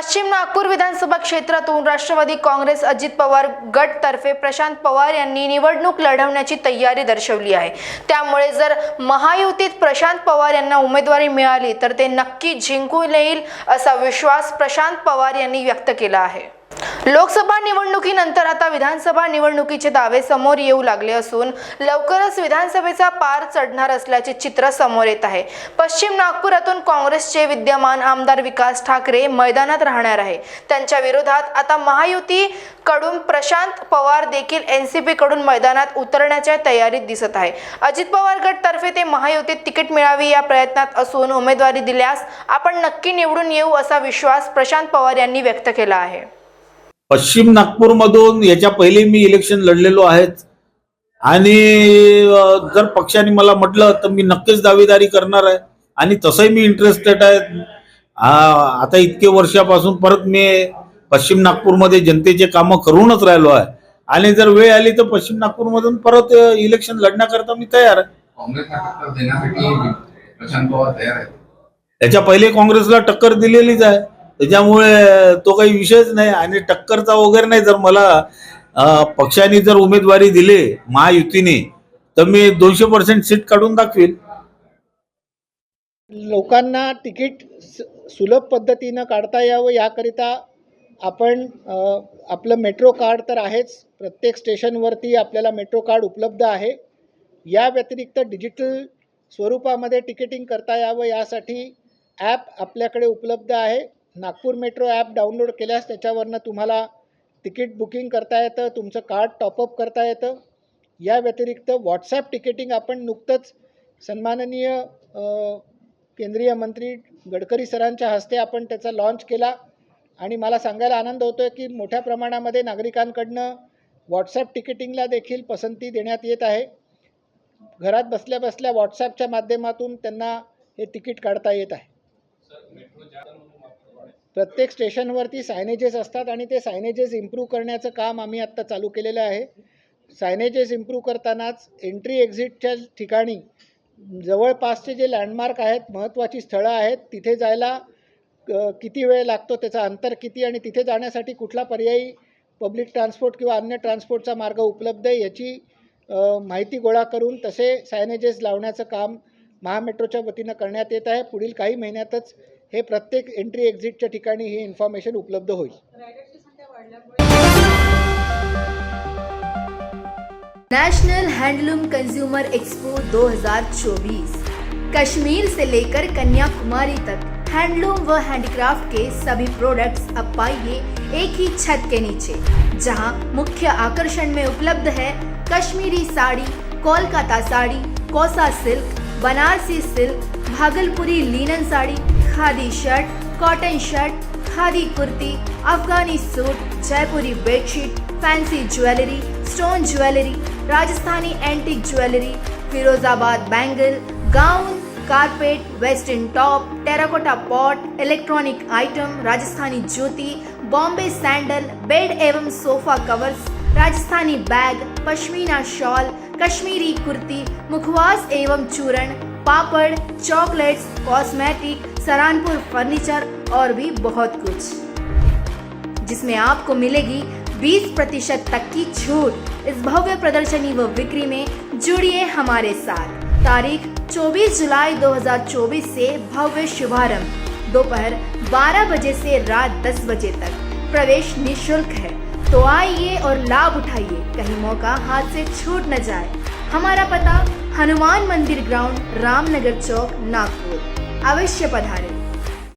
पश्चिम नागपूर विधानसभा क्षेत्रातून राष्ट्रवादी काँग्रेस अजित पवार गटतर्फे प्रशांत पवार यांनी निवडणूक लढवण्याची तयारी दर्शवली आहे. त्यामुळे जर महायुतीत प्रशांत पवार यांना उमेदवारी मिळाली तर ते नक्की जिंकून येईल असा विश्वास प्रशांत पवार यांनी व्यक्त केला आहे. लोकसभा निवडणुकीनंतर आता विधानसभा निवडणुकीचे दावे समोर येऊ लागले असून लवकरच विधानसभेचा पार चढणार असल्याचे चित्र समोर येत आहे. पश्चिम नागपुरातून काँग्रेसचे विद्यमान आमदार विकास ठाकरे मैदानात राहणार आहे. त्यांच्या विरोधात आता महायुती कडून प्रशांत पवार देखील एन सी कडून मैदानात उतरण्याच्या तयारीत दिसत आहे. अजित पवार गटतर्फे ते महायुतीत तिकीट मिळावी या प्रयत्नात असून उमेदवारी दिल्यास आपण नक्की निवडून येऊ असा विश्वास प्रशांत पवार यांनी व्यक्त केला आहे. पश्चिम नागपूरमधून याच्या पहिले मी इलेक्शन लढलेलो आहेत. आणि जर पक्षाने मला म्हटलं तर मी नक्कीच दावेदारी करणार आहे. आणि तसंही मी इंटरेस्टेड आहे आता इतके वर्षापासून परत मी पश्चिम नागपूरमध्ये जनतेचे कामं करूनच राहिलो आहे. आणि जर वेळ आली तर पश्चिम नागपूरमधून परत इलेक्शन लढण्याकरता मी तयार आहे. काँग्रेसला टक्कर देण्यासाठी प्रशांत पवार तयार आहेत. त्याच्या पहिले काँग्रेसला टक्कर दिलेलीच आहे. त्याच्यामुळे तो काही विषयच नाही आणि टक्करचा वगैरे नाही. जर मला पक्षाने जर उमेदवारी दिली महायुतीने तर मी दोनशे पर्सेंट सीट काढून दाखवेल लोकांना तिकीट स- सुलभ पद्धतीनं काढता यावं याकरिता आपण आपलं मेट्रो कार्ड तर आहेच. प्रत्येक स्टेशनवरती आपल्याला मेट्रो कार्ड उपलब्ध आहे. या व्यतिरिक्त डिजिटल स्वरूपामध्ये तिकिटिंग करता यावं यासाठी ॲप आपल्याकडे उपलब्ध आहे. नागपूर मेट्रो ॲप डाउनलोड केल्यास त्याच्यावरनं तुम्हाला तिकीट बुकिंग करता येतं तुमचं कार्ड टॉपअप करता येतं. या व्यतिरिक्त व्हॉट्सॲप तिकिटिंग आपण नुकतंच सन्माननीय केंद्रीय मंत्री गडकरी सरांच्या हस्ते आपण त्याचा लॉन्च केला. आणि मला सांगायला आनंद होतो आहे की मोठ्या प्रमाणामध्ये नागरिकांकडनं व्हॉट्सॲप तिकिटिंगला देखील पसंती देण्यात येत आहे. घरात बसल्या बसल्या व्हॉट्सॲपच्या माध्यमातून त्यांना हे तिकीट काढता येत आहे. प्रत्येक स्टेशनवरती सायनेजेस असतात आणि ते सायनेजेस इम्प्रूव्ह करण्याचं काम आम्ही आत्ता चालू केलेलं आहे. सायनेजेस इम्प्रूव्ह करतानाच एंट्री एक्झिटच्या ठिकाणी जवळपासचे जे लँडमार्क आहेत महत्त्वाची स्थळं आहेत तिथे जायला किती वेळ लागतो त्याचं अंतर किती आणि तिथे जाण्यासाठी कुठला पर्यायी पब्लिक ट्रान्सपोर्ट किंवा अन्य ट्रान्सपोर्टचा मार्ग उपलब्ध आहे याची माहिती गोळा करून तसे सायनेजेस लावण्याचं काम महामेट्रोच्या वतीनं करण्यात येत आहे. पुढील काही महिन्यातच हे प्रत्येक एंट्री एक्झिटच्या ठिकाणी ही इन्फॉर्मेशन उपलब्ध होईल. National handloom consumer expo 2024 Kashmir से लेकर कन्याकुमारी तक हैंडलूम व हैंडीक्राफ्ट के सभी प्रोडक्ट्स अब पाइए एक ही छत के नीचे जहां मुख्य आकर्षण में उपलब्ध है Kashmiri sari Kolkata sari Kosa silk Banarasi silk Bhagalpuri linen sari khadi shirt cotton shirt khadi kurti Afghani suit Jaipuri bedsheet fancy jewellery stone jewellery Rajasthani antique jewellery Firozabad bangle gown carpet western top terracotta pot electronic item Rajasthani Jyoti Bombay sandal bed एवं sofa covers Rajasthani bag pashmina shawl Kashmiri kurti मुखवास एवं चूरण papad, chocolates, cosmetic, Saharanpur furniture और भी बहुत कुछ। जिसमें आपको मिलेगी 20 प्रतिशत तक की छूट। इस भव्य प्रदर्शनी व बिक्री में जुड़िए हमारे साथ। तारीख 24 जुलाई 2024 से भव्य शुभारंभ। दोपहर 12 बजे से रात 10 बजे तक। प्रवेश निशुल्क है। तो आइए और लाभ उठाइए। कहीं मौका हाथ से छूट न जाए। हमारा पता हनुमान मंदिर ग्राउंड रामनगर चौक नागपुर। अवश्य पधारें।